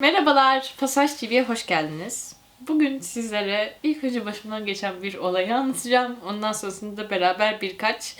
Merhabalar, Pasaj TV'ye hoş geldiniz. Bugün sizlere ilk önce başımdan geçen bir olayı anlatacağım. Ondan sonrasında beraber birkaç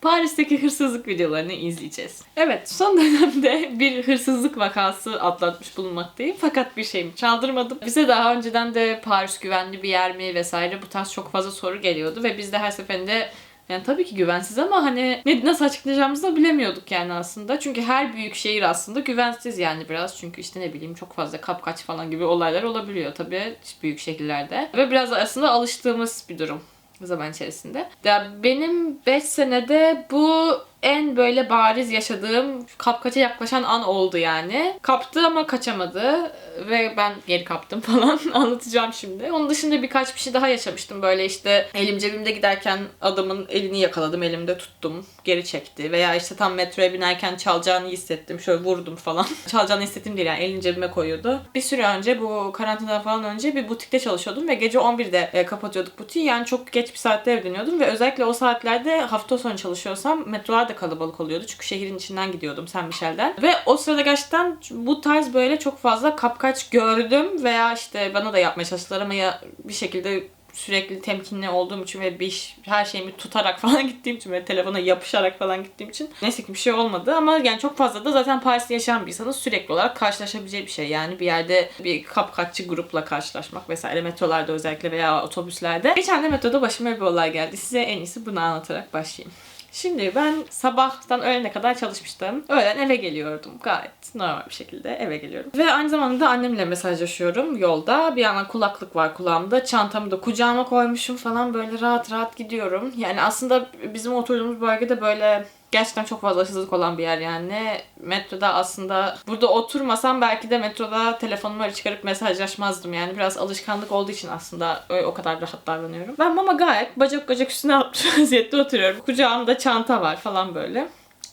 Paris'teki hırsızlık videolarını izleyeceğiz. Evet, son dönemde bir hırsızlık vakası atlatmış bulunmaktayım. Fakat bir şeyimi çaldırmadım. Bize daha önceden de Paris güvenli bir yer mi vesaire bu tarz çok fazla soru geliyordu ve biz de her seferinde yani tabii ki güvensiz ama hani ne, nasıl açıklayacağımızı da bilemiyorduk yani aslında. Çünkü her büyük şehir aslında güvensiz yani biraz. Çünkü işte ne bileyim çok fazla kapkaç falan gibi olaylar olabiliyor tabii büyük şehirlerde. Ve biraz aslında alıştığımız bir durum zaman içerisinde. Ya benim 5 senede bu en böyle bariz yaşadığım kapkaça yaklaşan an oldu yani. Kaptı ama kaçamadı ve ben geri kaptım falan anlatacağım şimdi. Onun dışında birkaç bir şey daha yaşamıştım. Böyle işte elim cebimde giderken adamın elini yakaladım, elimde tuttum, geri çekti. Veya işte tam metroya binerken çalacağını hissettim, şöyle vurdum falan. çalacağını hissettim değil yani elini cebime koyuyordu. Bir süre önce bu karantina falan önce bir butikte çalışıyordum ve gece 11'de e, kapatıyorduk butiği. Yani çok geç bir saatte eve dönüyordum ve özellikle o saatlerde hafta sonu çalışıyorsam metrolar da kalabalık oluyordu. Çünkü şehrin içinden gidiyordum Saint Michel'den. Ve o sırada gerçekten bu tarz böyle çok fazla kapkaç gördüm veya işte bana da yapmaya çalıştılar ama ya bir şekilde sürekli temkinli olduğum için ve bir her şeyimi tutarak falan gittiğim için ve telefona yapışarak falan gittiğim için neyse ki bir şey olmadı ama yani çok fazla da zaten Paris'te yaşayan bir insanın sürekli olarak karşılaşabileceği bir şey. Yani bir yerde bir kapkaççı grupla karşılaşmak vesaire metrolarda özellikle veya otobüslerde. Geçen de metroda başıma bir olay geldi. Size en iyisi bunu anlatarak başlayayım. Şimdi ben sabahtan öğlene kadar çalışmıştım. Öğlen eve geliyordum. Gayet normal bir şekilde eve geliyorum. Ve aynı zamanda da annemle mesajlaşıyorum yolda. Bir yandan kulaklık var kulağımda. Çantamı da kucağıma koymuşum falan böyle rahat rahat gidiyorum. Yani aslında bizim oturduğumuz bölgede böyle gerçekten çok fazla hırsızlık olan bir yer yani. Metroda aslında burada oturmasam belki de metroda telefonumu öyle çıkarıp mesajlaşmazdım yani. Biraz alışkanlık olduğu için aslında öyle o kadar rahat davranıyorum. Ben ama gayet bacak bacak üstüne atmış vaziyette oturuyorum. Kucağımda çanta var falan böyle.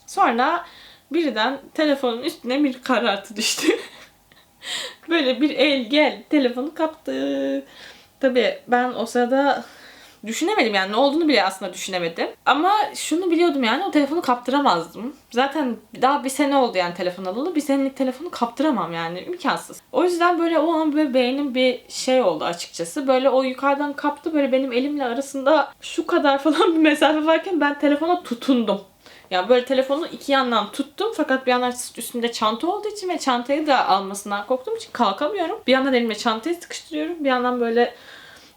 Sonra birden telefonun üstüne bir karartı düştü. böyle bir el gel telefonu kaptı. Tabii ben o sırada düşünemedim yani ne olduğunu bile aslında düşünemedim. Ama şunu biliyordum yani o telefonu kaptıramazdım. Zaten daha bir sene oldu yani telefon alalı. Bir senelik telefonu kaptıramam yani imkansız. O yüzden böyle o an böyle beynim bir şey oldu açıkçası. Böyle o yukarıdan kaptı böyle benim elimle arasında şu kadar falan bir mesafe varken ben telefona tutundum. Yani böyle telefonu iki yandan tuttum fakat bir yandan üstünde çanta olduğu için ve çantayı da almasından korktuğum için kalkamıyorum. Bir yandan elime çantayı sıkıştırıyorum. Bir yandan böyle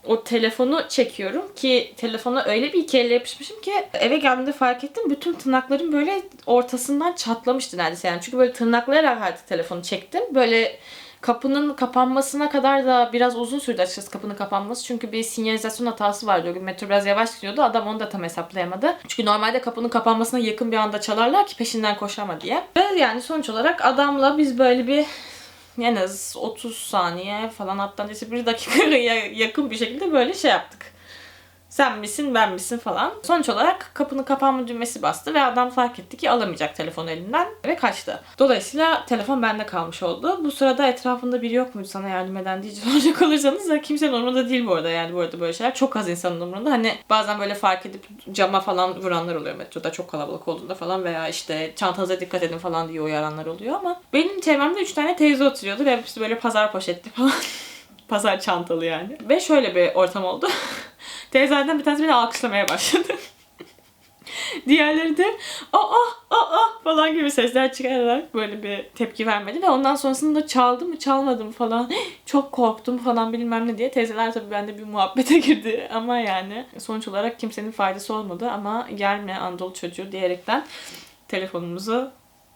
o telefonu çekiyorum ki telefona öyle bir iki elle yapışmışım ki eve geldiğimde fark ettim bütün tırnaklarım böyle ortasından çatlamıştı neredeyse yani çünkü böyle tırnaklayarak artık telefonu çektim böyle kapının kapanmasına kadar da biraz uzun sürdü açıkçası kapının kapanması. Çünkü bir sinyalizasyon hatası vardı. O gün metro biraz yavaş gidiyordu. Adam onu da tam hesaplayamadı. Çünkü normalde kapının kapanmasına yakın bir anda çalarlar ki peşinden koşama diye. Ve yani sonuç olarak adamla biz böyle bir en az 30 saniye falan hatta neyse bir dakikaya yakın bir şekilde böyle şey yaptık. Sen misin ben misin falan. Sonuç olarak kapının kapanma düğmesi bastı ve adam fark etti ki alamayacak telefonu elinden ve kaçtı. Dolayısıyla telefon bende kalmış oldu. Bu sırada etrafında biri yok muydu sana yardım eden diye soracak olursanız da kimsenin umurunda değil bu arada yani bu arada böyle şeyler. Çok az insanın umurunda. Hani bazen böyle fark edip cama falan vuranlar oluyor metroda çok kalabalık olduğunda falan veya işte çantanıza dikkat edin falan diye uyaranlar oluyor ama benim çevremde 3 tane teyze oturuyordu ve hepsi böyle pazar poşetli falan. pazar çantalı yani. Ve şöyle bir ortam oldu. Teyzelerden bir tanesi beni alkışlamaya başladı. Diğerleri de aa aa falan gibi sesler çıkararak böyle bir tepki vermedi ve ondan sonrasında çaldı mı çalmadı mı falan çok korktum falan bilmem ne diye teyzeler tabii bende bir muhabbete girdi ama yani sonuç olarak kimsenin faydası olmadı ama gelme Anadolu çocuğu diyerekten telefonumuzu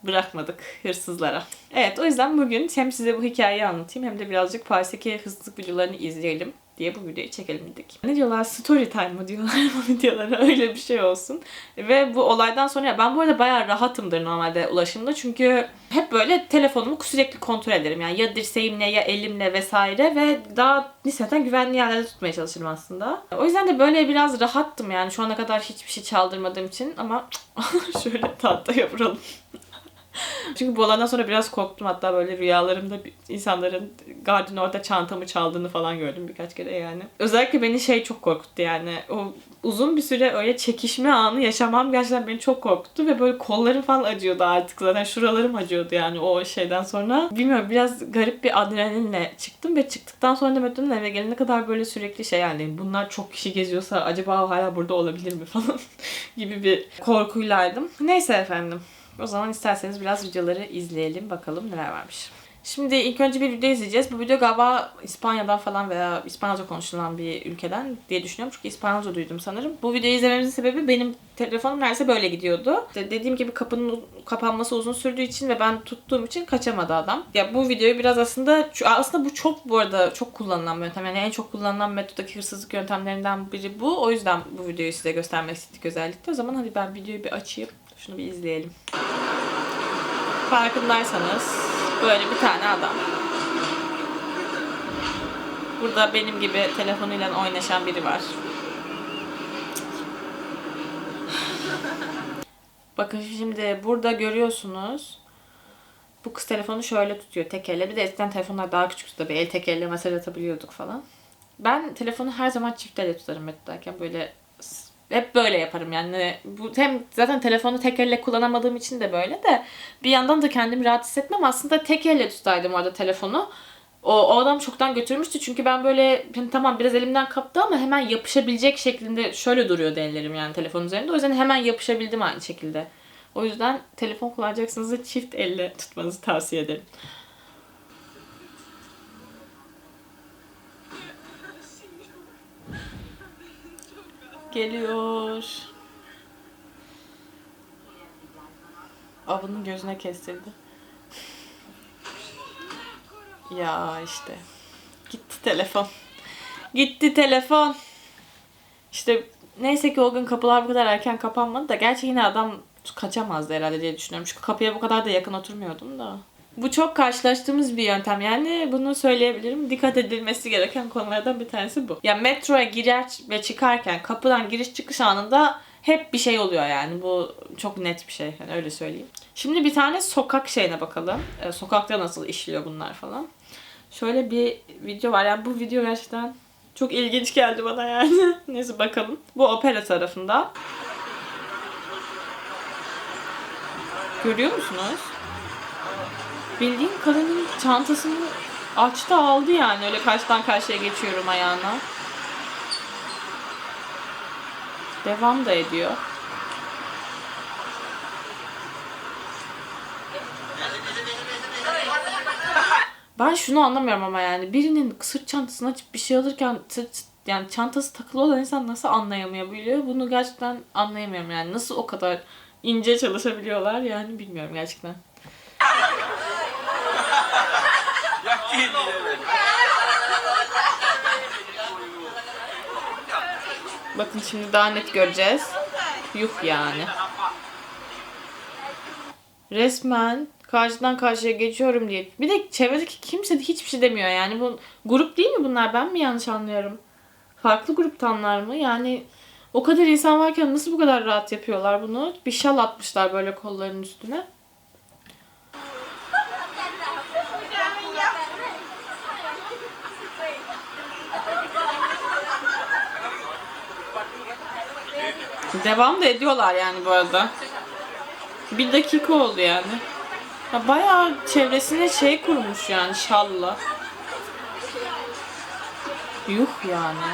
bırakmadık hırsızlara. Evet o yüzden bugün hem size bu hikayeyi anlatayım hem de birazcık Paris'teki hırsızlık videolarını izleyelim diye bu videoyu çekelim dedik. Ne diyorlar? Story time mı diyorlar bu videolara? Öyle bir şey olsun. Ve bu olaydan sonra ben bu arada bayağı rahatımdır normalde ulaşımda. Çünkü hep böyle telefonumu sürekli kontrol ederim. Yani ya dirseğimle ya elimle vesaire ve daha nispeten güvenli yerlerde tutmaya çalışırım aslında. O yüzden de böyle biraz rahattım yani şu ana kadar hiçbir şey çaldırmadığım için ama şöyle tahta yapalım. Çünkü bu olaydan sonra biraz korktum. Hatta böyle rüyalarımda insanların gardın orada çantamı çaldığını falan gördüm birkaç kere yani. Özellikle beni şey çok korkuttu yani. O uzun bir süre öyle çekişme anı yaşamam gerçekten beni çok korkuttu ve böyle kollarım falan acıyordu artık zaten şuralarım acıyordu yani o şeyden sonra. Bilmiyorum biraz garip bir adrenalinle çıktım ve çıktıktan sonra da Metin'in eve gelene kadar böyle sürekli şey yani bunlar çok kişi geziyorsa acaba hala burada olabilir mi falan gibi bir korkuylaydım. Neyse efendim. O zaman isterseniz biraz videoları izleyelim bakalım neler varmış. Şimdi ilk önce bir video izleyeceğiz. Bu video galiba İspanya'dan falan veya İspanyolca konuşulan bir ülkeden diye düşünüyorum. Çünkü İspanyolca duydum sanırım. Bu videoyu izlememizin sebebi benim telefonum neredeyse böyle gidiyordu. İşte dediğim gibi kapının kapanması uzun sürdüğü için ve ben tuttuğum için kaçamadı adam. Ya bu videoyu biraz aslında aslında bu çok bu arada çok kullanılan bir yöntem. Yani en çok kullanılan metoddaki hırsızlık yöntemlerinden biri bu. O yüzden bu videoyu size göstermek istedik özellikle. O zaman hadi ben videoyu bir açayım. Şunu bir izleyelim. Farkındaysanız böyle bir tane adam. Burada benim gibi telefonuyla oynaşan biri var. Bakın şimdi burada görüyorsunuz. Bu kız telefonu şöyle tutuyor tek elle. Bir de eskiden telefonlar daha küçüktü tabii. El tek elle mesaj atabiliyorduk falan. Ben telefonu her zaman çift elle tutarım metrodarken böyle hep böyle yaparım yani bu hem zaten telefonu tek elle kullanamadığım için de böyle de bir yandan da kendimi rahat hissetmem aslında tek elle tutardım orada telefonu. O, o adam çoktan götürmüştü çünkü ben böyle hani tamam biraz elimden kaptı ama hemen yapışabilecek şeklinde şöyle duruyordu ellerim yani telefon üzerinde. O yüzden hemen yapışabildim aynı şekilde. O yüzden telefon kullanacaksınız da çift elle tutmanızı tavsiye ederim. Geliyor. Avının gözüne kestirdi. Ya işte. Gitti telefon. Gitti telefon. İşte neyse ki o gün kapılar bu kadar erken kapanmadı da gerçi yine adam kaçamazdı herhalde diye düşünüyorum. Çünkü kapıya bu kadar da yakın oturmuyordum da. Bu çok karşılaştığımız bir yöntem. Yani bunu söyleyebilirim. Dikkat edilmesi gereken konulardan bir tanesi bu. Ya metroya girer ve çıkarken kapıdan giriş çıkış anında hep bir şey oluyor yani. Bu çok net bir şey. Yani öyle söyleyeyim. Şimdi bir tane sokak şeyine bakalım. Ee, sokakta nasıl işliyor bunlar falan. Şöyle bir video var. Yani bu video gerçekten çok ilginç geldi bana yani. Neyse bakalım. Bu opera tarafında. Görüyor musunuz? Bildiğin kadının çantasını açtı aldı yani. Öyle karşıdan karşıya geçiyorum ayağına. Devam da ediyor. Ben şunu anlamıyorum ama yani birinin sırt çantasını açıp bir şey alırken sırt yani çantası takılı olan insan nasıl anlayamayabiliyor? Bunu gerçekten anlayamıyorum yani. Nasıl o kadar ince çalışabiliyorlar yani bilmiyorum gerçekten. Bakın şimdi daha net göreceğiz. Yuh yani. Resmen karşıdan karşıya geçiyorum diye. Bir de çevredeki kimse de hiçbir şey demiyor yani. Bu grup değil mi bunlar? Ben mi yanlış anlıyorum? Farklı gruptanlar mı? Yani o kadar insan varken nasıl bu kadar rahat yapıyorlar bunu? Bir şal atmışlar böyle kollarının üstüne. Devam da ediyorlar yani bu arada. Bir dakika oldu yani. Ya bayağı çevresine şey kurmuş yani şalla. Yuh yani.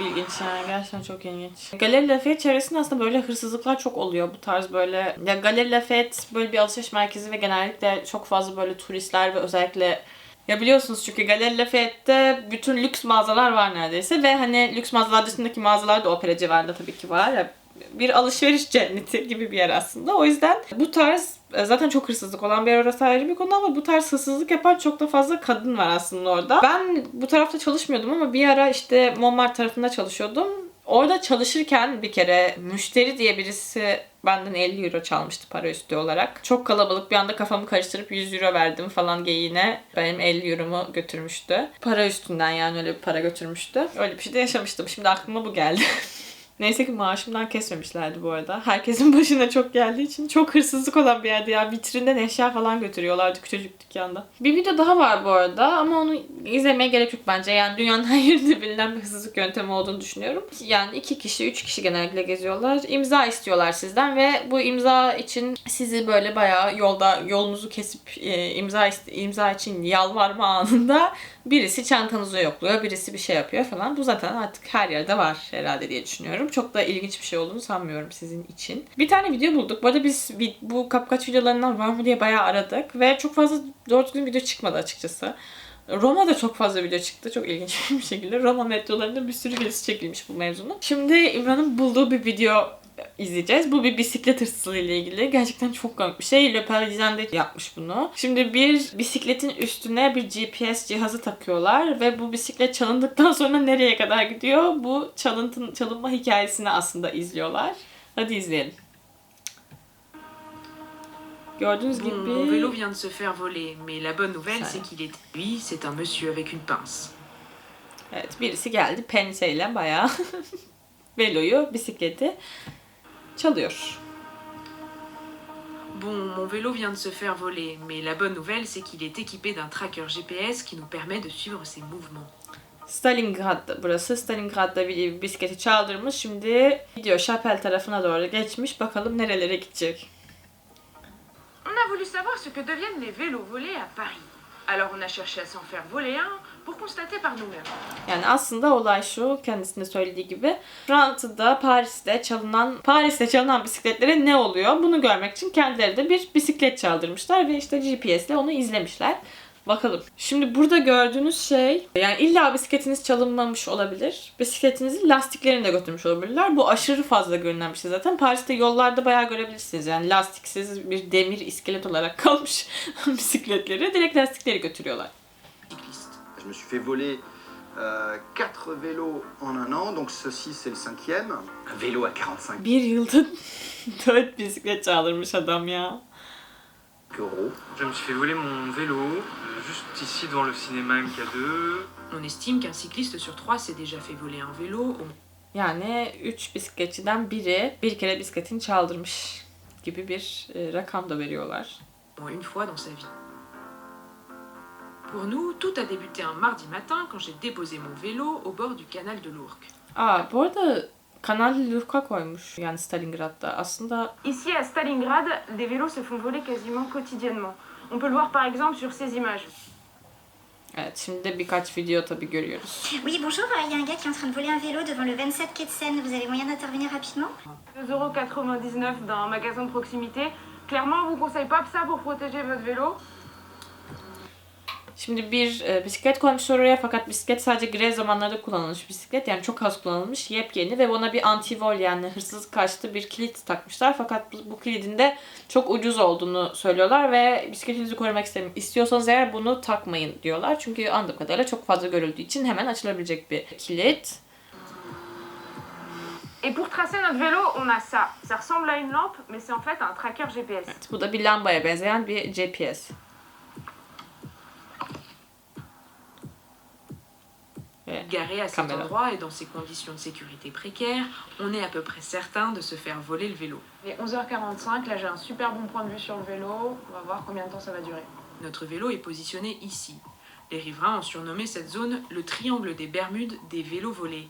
İlginç yani gerçekten çok ilginç. Galeri Lafayette çevresinde aslında böyle hırsızlıklar çok oluyor bu tarz böyle. Ya Galeri Lafayette böyle bir alışveriş merkezi ve genellikle çok fazla böyle turistler ve özellikle ya biliyorsunuz çünkü Galeri Lafayette'te bütün lüks mağazalar var neredeyse ve hani lüks mağazalar dışındaki mağazalar da opera civarında tabii ki var. Ya bir alışveriş cenneti gibi bir yer aslında. O yüzden bu tarz e, zaten çok hırsızlık olan bir yer orası ayrı bir konu ama bu tarz hırsızlık yapan çok da fazla kadın var aslında orada. Ben bu tarafta çalışmıyordum ama bir ara işte Montmartre tarafında çalışıyordum. Orada çalışırken bir kere müşteri diye birisi benden 50 euro çalmıştı para üstü olarak. Çok kalabalık bir anda kafamı karıştırıp 100 euro verdim falan geyiğine benim 50 euromu götürmüştü. Para üstünden yani öyle bir para götürmüştü. Öyle bir şey de yaşamıştım. Şimdi aklıma bu geldi. Neyse ki maaşımdan kesmemişlerdi bu arada. Herkesin başına çok geldiği için çok hırsızlık olan bir yerde ya. Vitrinden eşya falan götürüyorlardı küçücük dükkanda. Bir video daha var bu arada ama onu izlemeye gerek yok bence. Yani dünyanın her yerinde bilinen bir hırsızlık yöntemi olduğunu düşünüyorum. Yani iki kişi, üç kişi genellikle geziyorlar. İmza istiyorlar sizden ve bu imza için sizi böyle bayağı yolda yolunuzu kesip e, imza imza için yalvarma anında birisi çantanızı yokluyor, birisi bir şey yapıyor falan. Bu zaten artık her yerde var herhalde diye düşünüyorum. Çok da ilginç bir şey olduğunu sanmıyorum sizin için. Bir tane video bulduk. Bu arada biz bu kapkaç videolarından var mı diye bayağı aradık ve çok fazla doğru düzgün video çıkmadı açıkçası. Roma'da çok fazla video çıktı. Çok ilginç bir şekilde. Roma metrolarında bir sürü videosu çekilmiş bu mevzunun. Şimdi İmran'ın bulduğu bir video izleyeceğiz. Bu bir bisiklet hırsızlığı ile ilgili. Gerçekten çok komik bir şey. Le Parisien de yapmış bunu. Şimdi bir bisikletin üstüne bir GPS cihazı takıyorlar ve bu bisiklet çalındıktan sonra nereye kadar gidiyor? Bu çalıntın, çalınma hikayesini aslında izliyorlar. Hadi izleyelim. Gördüğünüz Bon, mon vélo gibi vient de se faire voler, mais la bonne nouvelle, c'est qu'il est. Lui, c'est un monsieur avec une pince. evet birisi geldi penseyle bayağı veloyu, bisikleti çalıyor. Bon, mon vélo vient de se faire voler, mais la bonne nouvelle, c'est qu'il est équipé d'un tracker GPS qui nous permet de suivre ses mouvements. Stalingrad'da burası. Stalingrad'da bir bisikleti çaldırmış. Şimdi gidiyor Chapelle tarafına doğru geçmiş. Bakalım nerelere gidecek. On a voulu savoir ce que deviennent les vélos volés à Paris. Alors on a cherché à s'en faire voler un pour constater par nous-mêmes. Yani aslında olay şu, kendisinin söylediği gibi. Fransa'da, Paris'te çalınan, Paris'te çalınan bisikletlere ne oluyor? Bunu görmek için kendileri de bir bisiklet çaldırmışlar ve işte GPS'le onu izlemişler. Bakalım. Şimdi burada gördüğünüz şey, yani illa bisikletiniz çalınmamış olabilir. Bisikletinizin lastiklerini de götürmüş olabilirler. Bu aşırı fazla görünen bir şey zaten. Paris'te yollarda bayağı görebilirsiniz. Yani lastiksiz bir demir iskelet olarak kalmış bisikletleri. Direkt lastikleri götürüyorlar. Je me suis fait voler 4 vélos en un an, donc ceci c'est le cinquième. Un vélo à 45 Bir yılda dört bisiklet çaldırmış adam ya. Euros. Je me suis fait voler mon vélo, euh, juste ici devant le cinéma MK2. On estime qu'un cycliste sur trois s'est déjà fait voler un vélo Yani 3 bisikletçiden biri bir kere bisikletini çaldırmış gibi bir e, rakam da veriyorlar. moins une fois dans sa vie. Pour nous, tout a débuté un mardi matin quand j'ai déposé mon vélo au bord du canal de l'Ourcq. Aa bu arada Kanal Lurka koymuş yani Stalingrad'da. Aslında Ici à Stalingrad, des vélos se font voler quasiment quotidiennement. On peut le voir par exemple sur ces images. evet şimdi de birkaç video tabii görüyoruz. Oui, bonjour, euh, il y a un gars qui est en train de voler un vélo devant le 27 quai de Seine. Vous avez moyen d'intervenir rapidement? 2,99€ d'un magasin de proximité. Clairement, on vous conseille pas ça pour protéger votre vélo. Şimdi bir e, bisiklet koymuşlar oraya fakat bisiklet sadece grev zamanlarda kullanılmış bisiklet. Yani çok az kullanılmış, yepyeni ve ona bir antivol yani hırsızlık karşıtı bir kilit takmışlar. Fakat bu, bu kilidin de çok ucuz olduğunu söylüyorlar ve bisikletinizi korumak istemi- istiyorsanız eğer bunu takmayın diyorlar. Çünkü anladığım kadarıyla çok fazla görüldüğü için hemen açılabilecek bir kilit. Et pour tracer notre vélo, on a ça. Ça ressemble à une lampe, mais c'est en fait un tracker GPS. Evet, bu da bir lambaya benzeyen bir GPS. Garé à cet endroit et dans ces conditions de sécurité précaires, on est à peu près certain de se faire voler le vélo. Il est 11h45, là j'ai un super bon point de vue sur le vélo. On va voir combien de temps ça va durer. Notre vélo est positionné ici. Les riverains ont surnommé cette zone le triangle des Bermudes des vélos volés.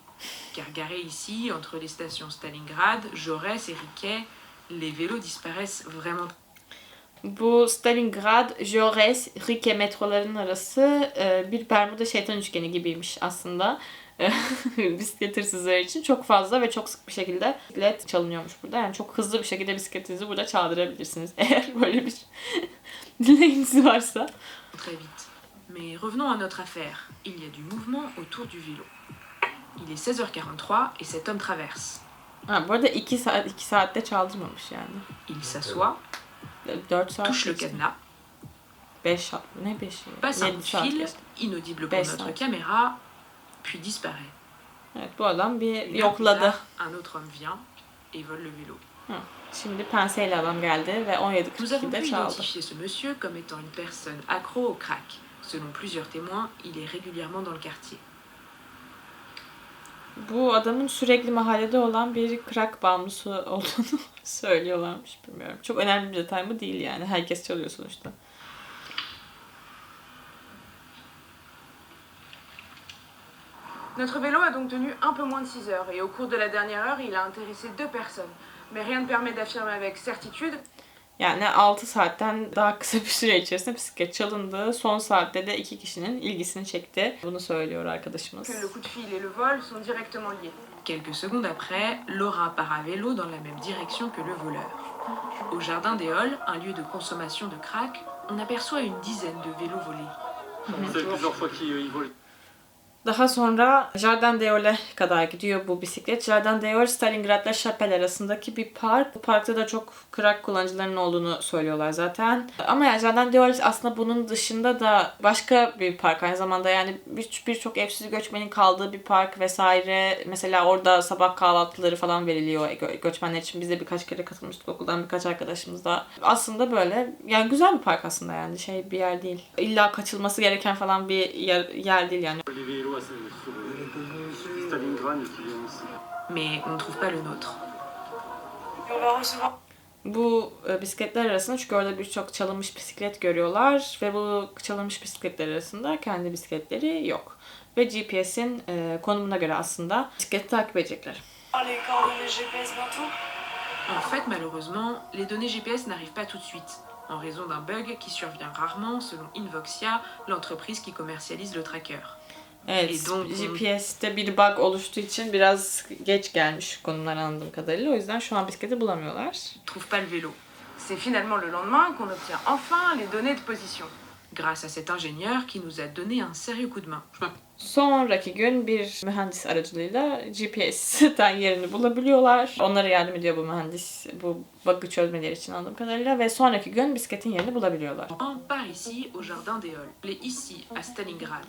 Car garés ici, entre les stations Stalingrad, Jaurès et Riquet, les vélos disparaissent vraiment Bu Stalingrad, Jaurès, Rike metrolarının arası e, bir Bermuda şeytan üçgeni gibiymiş aslında. E, bisiklet hırsızları için çok fazla ve çok sık bir şekilde bisiklet çalınıyormuş burada. Yani çok hızlı bir şekilde bisikletinizi burada çaldırabilirsiniz. Eğer böyle bir dileğiniz varsa. très vite. Mais revenons à notre affaire. Il y a du mouvement autour du vélo. Il est 16h43 et cet homme traverse. Ha, bu arada 2 saat 2 saatte çaldırmamış yani. Il s'assoit, 4 saat touche le cadenas, 5 saat. Ne 5 passe un 7 coup de saat fil, inaudible pour notre caméra, puis disparaît. Evet bu adam bir Une heure plus yokladı. tard, Un autre homme vient et vole le vélo. Şimdi penseyle adam geldi ve Nous avons pu 17.42'de çaldı. identifier ce monsieur comme étant une personne accro au crack. Selon plusieurs témoins, il est régulièrement dans le quartier. Bu adamın sürekli mahallede olan bir crack bağımlısı olduğunu söylüyorlarmış. Bilmiyorum. Çok önemli bir detay mı değil yani. Herkes çalıyor sonuçta. Notre vélo a donc tenu un peu moins de 6 heures et au cours de la dernière heure, il a intéressé deux personnes. Mais rien ne permet d'affirmer avec certitude Yani 6 saatten daha kısa bir süre içerisinde bisiklet çalındı. Son saatte de iki kişinin ilgisini çekti. Bunu söylüyor arkadaşımız. que le coup de fil et le vol sont directement liés. Quelques secondes après, Laura part à vélo dans la même direction que le voleur. Au jardin des Halles, un lieu de consommation de crack, on aperçoit une dizaine de vélos volés. On sait plusieurs fois qu'il il vole. Daha sonra Jardin d'Eol'e kadar gidiyor bu bisiklet. Jardin d'Eol, Stalingrad'la Chapelle arasındaki bir park. Bu parkta da çok crack kullanıcılarının olduğunu söylüyorlar zaten. Ama yani Jardin d'Eol aslında bunun dışında da başka bir park aynı zamanda. Yani bir- birçok evsiz göçmenin kaldığı bir park vesaire. Mesela orada sabah kahvaltıları falan veriliyor gö- göçmenler için. Biz de birkaç kere katılmıştık okuldan birkaç arkadaşımız da. Aslında böyle yani güzel bir park aslında yani şey bir yer değil. İlla kaçılması gereken falan bir yer, yer değil yani. Qui ici. Mais on ne trouve pas le nôtre. Bu e, bisikletler arasında çünkü orada birçok çalınmış bisiklet görüyorlar ve bu çalınmış bisikletler arasında kendi bisikletleri yok. Ve GPS'in e, konumuna göre aslında bisikleti takip edecekler. En fait, malheureusement, les données GPS n'arrivent pas tout de suite, en raison d'un bug qui survient rarement selon Invoxia, l'entreprise qui commercialise le tracker. Evet, E, donc- GPS'te bir bug oluştuğu için biraz geç gelmiş konumlar anladığım kadarıyla. O yüzden şu an bisikleti bulamıyorlar. Ils trouvent pas le vélo. C'est finalement le lendemain qu'on obtient enfin les données de position. Grâce à cet ingénieur qui nous a donné un sérieux coup de main. Sonraki gün bir mühendis aracılığıyla GPS'ten yerini bulabiliyorlar. Onlara yardım ediyor bu mühendis bu bug'ı çözmeleri için anladığım kadarıyla ve sonraki gün bisikletin yerini bulabiliyorlar. On part ici au jardin des Halles. Est ici, à Stalingrad.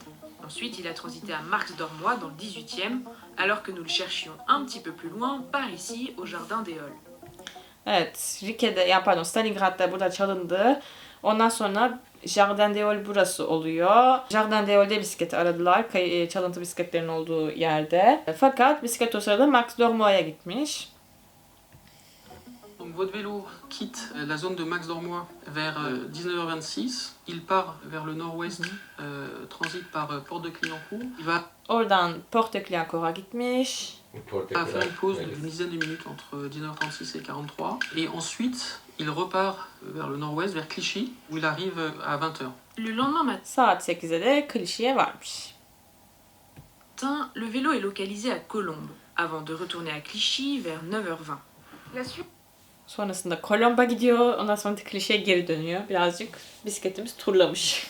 Ensuite, il a transité à Marx d'Ormois dans le 18e, alors que nous le cherchions un petit peu plus loin, par ici, au jardin des Halles. Evet, Rike'de, ya pardon Stalingrad'da burada çalındı. Ondan sonra Jardin d'Eol burası oluyor. Jardin d'Eol'de bisikleti aradılar. Kay- e, çalıntı bisikletlerin olduğu yerde. Fakat bisiklet o sırada Max Dormois'a gitmiş. Donc votre vélo quitte euh, la zone de Max Dormois vers euh, 19h26. Il part vers le nord-ouest, euh, transite par euh, Porte de Clignancourt. Il va Oradan Porte Clignancourt'a gitmiş. va faire une pause d'une dizaine de minutes entre 19h36 et 43. Et ensuite, il repart vers le nord-ouest, vers Clichy, où il arrive à 20h. Le lendemain matin, Saat 8'de de Klişe'ye varmış. le vélo est localisé à Colombes, avant de retourner à Clichy vers 9h20. La suite Sonrasında Kolomba gidiyor. Ondan sonra da Klişe'ye geri dönüyor. Birazcık bisikletimiz turlamış.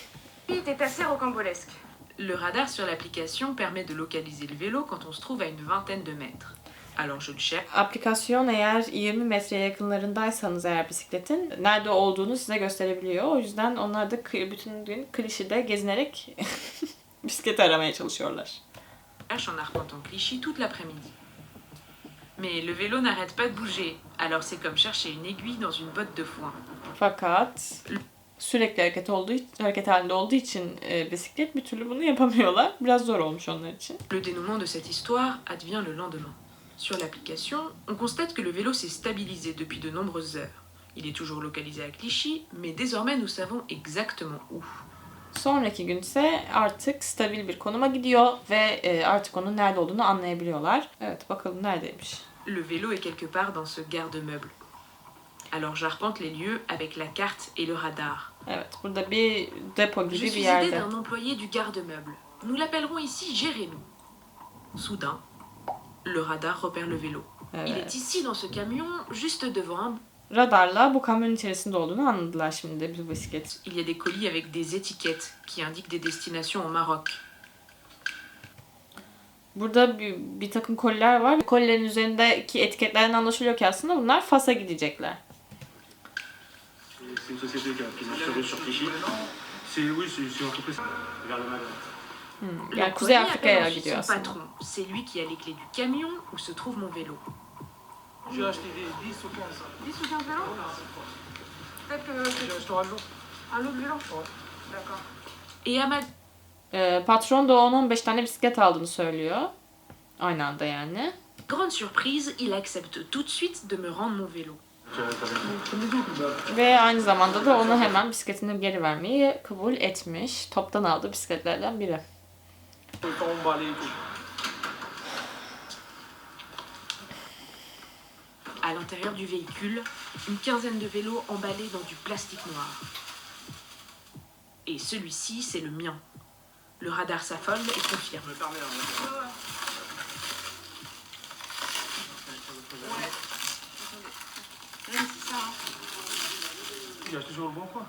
est assez rocambolesque. Le radar sur l'application permet de localiser le vélo quand on se trouve à une vingtaine de mètres. Alors je le cherche. Aplikasyon eğer 20 metre yakınlarındaysanız eğer bisikletin nerede olduğunu size gösterebiliyor. O yüzden onlar da bütün gün klişede gezinerek bisiklet aramaya çalışıyorlar. en arpentant Clichy toute l'après-midi. Mais le vélo n'arrête pas de bouger, alors c'est comme chercher une aiguille dans une botte de foin. Fakat sürekli hareket olduğu hareket halinde olduğu için e, bisiklet bir türlü bunu yapamıyorlar. Biraz zor olmuş onlar için. Le dénouement de cette histoire advient le lendemain. Sur l'application, on constate que le vélo s'est stabilisé depuis de nombreuses heures. Il est toujours localisé à Clichy, mais désormais nous savons exactement où. Sonraki gün ise artık stabil bir konuma gidiyor ve e, artık onun nerede olduğunu anlayabiliyorlar. Evet bakalım neredeymiş. Le vélo est quelque part dans ce garde-meuble. Alors j'arpente les lieux avec la carte et le radar. Evet burada bir depo Je gibi suis d'un employé du garde-meuble. Nous l'appellerons ici Jérémy. Soudain, le radar repère le vélo. Il Evet. est ici dans ce camion, juste devant un... Radarla bu kamyonun içerisinde olduğunu anladılar şimdi bu bisiklet. Il y a des colis avec des étiquettes qui indiquent des destinations au Maroc. Burada bir, bir takım koliler var. Kolilerin üzerindeki etiketlerden anlaşılıyor ki aslında bunlar Fas'a gidecekler. C'est une société qui a sur Clichy. C'est oui, c'est une entreprise. Vers le Maghreb. Yani Kuzey Afrika'ya gidiyor son aslında. patron. C'est lui qui a les clés du camion où se trouve mon vélo. J'ai acheté des 10 ou 15. 10 ou 15 vélos Peut-être que J'ai acheté un lot. un lot de vélos D'accord. Et à ma Ee, patron da 10-15 tane bisiklet aldığını söylüyor. Aynı anda yani. grande surprise, il accepte tout de suite de me rendre mon vélo. Ve aynı zamanda da ona hemen bisikletini geri vermeyi kabul etmiş. Toptan aldığı bisikletlerden biri. À l'intérieur du véhicule, une quinzaine de vélos emballés dans du plastique noir. Et celui-ci, c'est le mien. Le radar s'affole et confirme. Me permets, hein. Ouais, c'est ça. hein. J'ai acheté sur le bon coin.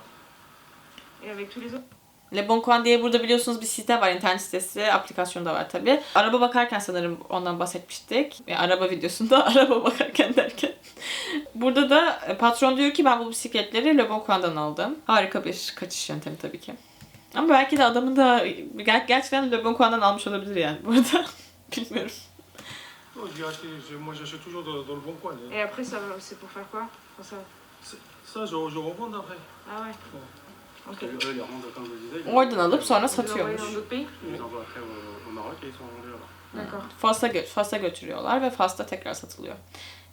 Et avec tous les autres Le Bon Coin diye burada biliyorsunuz bir site var, internet sitesi, aplikasyon da var tabi. Araba bakarken sanırım ondan bahsetmiştik. Yani araba videosunda araba bakarken derken. burada da e, patron diyor ki ben bu bisikletleri Le Bon Coin'dan aldım. Harika bir kaçış yöntemi tabii ki. Ama belki de adamın da ger- gerçekten Le Bon Coin'dan almış olabilir yani burada. Bilmiyorum. Oh, j'ai acheté, j'ai- moi j'achète toujours dans, dans le bon coin. Et après, ça, va- c'est pour faire quoi ça... Je, je revends après. Ah ouais Ok. Eux, ils les revendent, comme je le disais, ils Oradan alıp sonra satıyormuş. Fas'a, gö- Fas'a götürüyorlar ve Fas'ta tekrar satılıyor.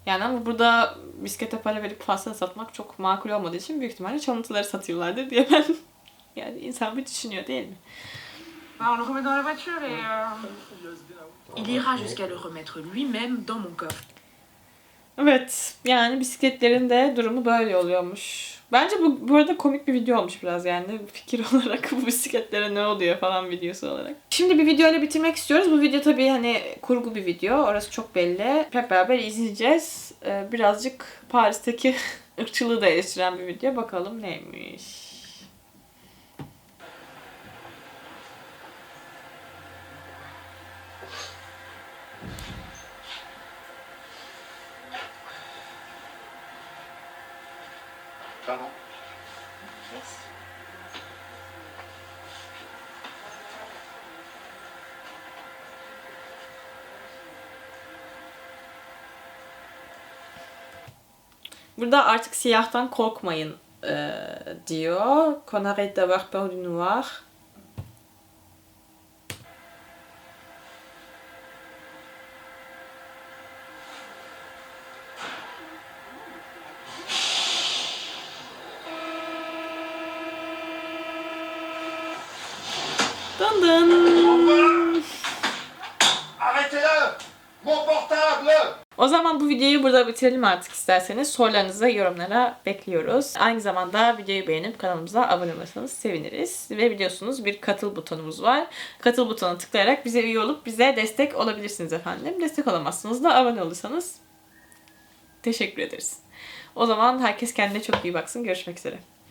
Yani ama burada bisiklete para verip Fas'ta satmak çok makul olmadığı için büyük ihtimalle çalıntıları satıyorlardır diye ben yani insan bir düşünüyor değil mi? Bah, on le remet dans la voiture et... Euh... Il ira jusqu'à le remettre lui-même dans mon coffre. Evet yani bisikletlerin de durumu böyle oluyormuş. Bence bu, bu arada komik bir video olmuş biraz yani fikir olarak bu bisikletlere ne oluyor falan videosu olarak. Şimdi bir videoyla bitirmek istiyoruz. Bu video tabii hani kurgu bir video. Orası çok belli. Hep beraber izleyeceğiz. Ee, birazcık Paris'teki ırkçılığı da eleştiren bir video. Bakalım neymiş. Pardon. Burada artık siyahtan korkmayın e, diyor. Qu'on arrête d'avoir peur du noir. Dın dın. Arrêtez-le Mon portable O zaman bu videoyu burada bitirelim artık isterseniz. Sorularınızı yorumlara bekliyoruz. Aynı zamanda videoyu beğenip kanalımıza abone olursanız seviniriz. Ve biliyorsunuz bir katıl butonumuz var. Katıl butonuna tıklayarak bize üye olup bize destek olabilirsiniz efendim. Destek olamazsınız da abone olursanız teşekkür ederiz. O zaman herkes kendine çok iyi baksın. Görüşmek üzere.